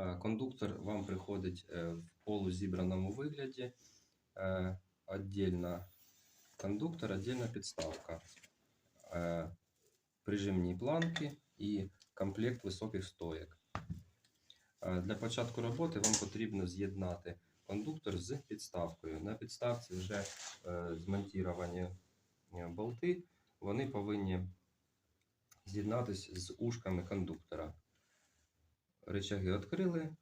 Е, Кондуктор вам приходить е, в полузібраному вигляді. Е, Отдельно кондуктор, отдельно підставка. Прижимні планки і комплект високих стоєк. Для початку роботи вам потрібно з'єднати кондуктор з підставкою. На підставці вже змонтіровані болти. Вони повинні з'єднатися з ушками кондуктора. Рычаги відкрили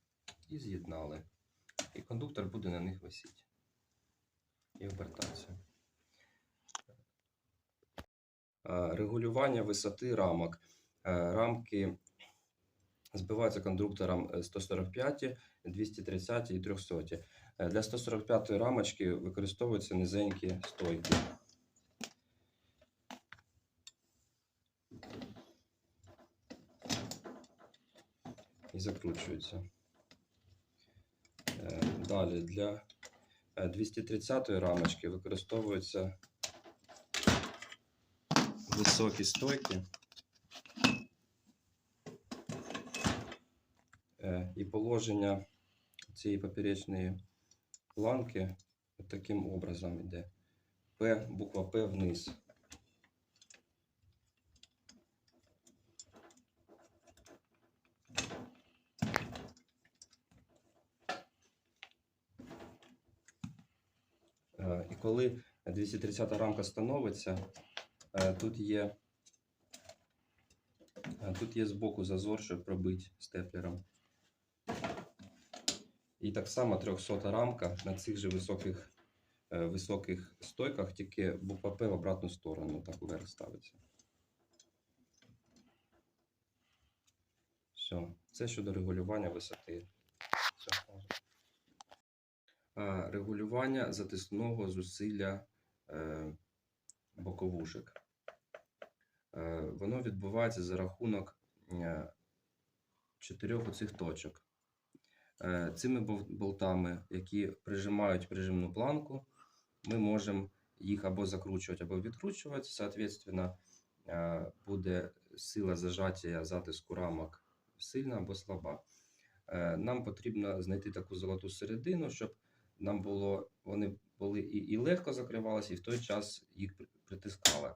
і з'єднали. І кондуктор буде на них висіти і обертатися. Е, Регулювання висоти рамок. Е, Рамки збиваються кондуктором е, 145, 230 і 300. Е, Для 145 рамочки використовуються низенькі стойки. І закручуються. Е, Далі для е, 230 рамочки використовуються високі стойки. Е, І положення цієї поперечної планки таким образом йде. П, буква П вниз. І коли 230 рамка становиться, е, тут є, е, тут є збоку зазор, щоб пробити степлером. І так само 300 рамка на цих же високих, е, високих стойках, тільки буква П в обратну сторону, так вверх ставиться. Все, це щодо регулювання висоти. Регулювання затисного зусилля е, боковушек. Е, Воно відбувається за рахунок е, чотирьох оцих точок. Цими болтами, які прижимають прижимну планку, ми можемо їх або закручувати, або відкручувати. Соответственно, буде сила зажаття затиску рамок сильна або слаба. Нам потрібно знайти таку золоту середину, щоб нам було, вони були і, і легко закривалися, і в той час їх притискали.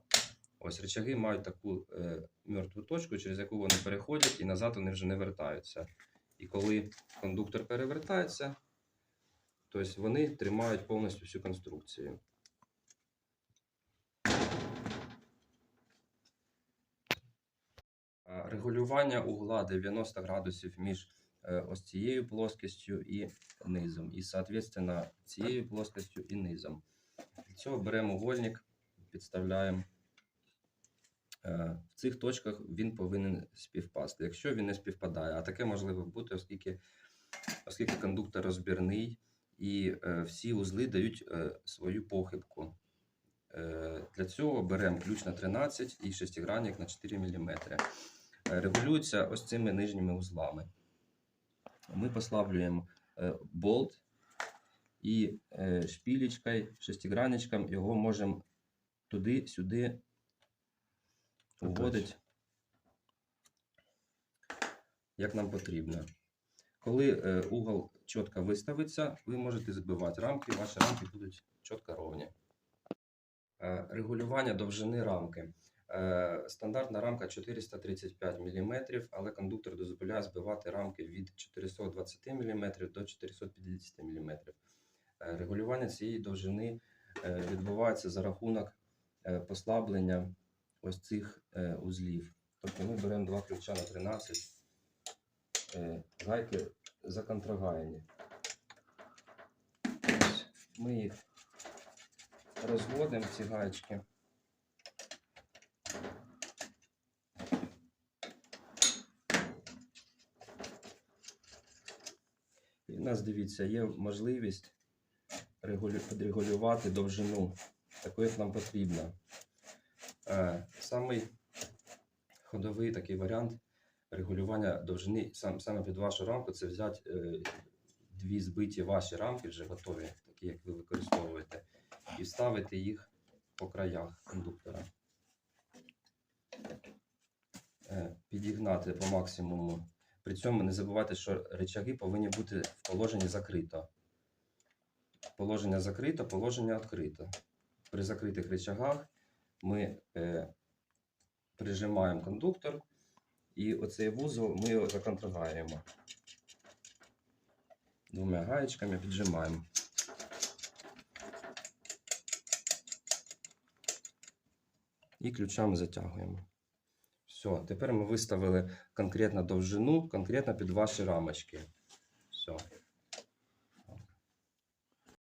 Ось рычаги мають таку е, мертву точку, через яку вони переходять, і назад вони вже не вертаються. І коли кондуктор перевертається, тобто вони тримають повністю всю конструкцію. Регулювання угла 90 градусів між ось цією плоскостю і низом, і, соответственно, цією плоскостю і низом. Для цього беремо угольник, підставляємо. Е, В цих точках він повинен співпасти. Якщо він не співпадає, а таке можливо бути, оскільки, оскільки кондуктор розбірний і е, всі узли дають е, свою похибку. Е, Для цього беремо ключ на 13 і шестигранник на 4 мм. Регулюється ось цими нижніми узлами. Ми послаблюємо е, болт і е, шпілечкою, шестигранничком його можемо туди-сюди уводити, як нам потрібно. Коли е, угол чітко виставиться, ви можете збивати рамки, ваші рамки будуть чітко ровні. Е, Регулювання довжини рамки. Е, Стандартна рамка 435 мм, але кондуктор дозволяє збивати рамки від 420 мм до 450 мм. Е, Регулювання цієї довжини е, відбувається за рахунок послаблення ось цих узлів. Тобто ми беремо два ключа на 13, е, гайки законтрагаяні. Ось Ми їх розводимо, ці гаєчки. В нас, дивіться, є можливість підрегулювати довжину, таку, як нам потрібно. Е, Самий ходовий такий варіант регулювання довжини сам, саме під вашу рамку це взяти е, дві збиті ваші рамки, вже готові, такі, як ви використовуєте, і вставити їх по краях кондуктора. Е, Підігнати по максимуму При цьому не забувайте, що речаги повинні бути в положенні закрито. Положення закрито, положення відкрито. При закритих речагах ми е, прижимаємо кондуктор, і оцей вузол ми його законтрагаємо. Двома гаєчками піджимаємо. І ключами затягуємо. Все, тепер ми виставили конкретно довжину, конкретно під ваші рамочки. Все.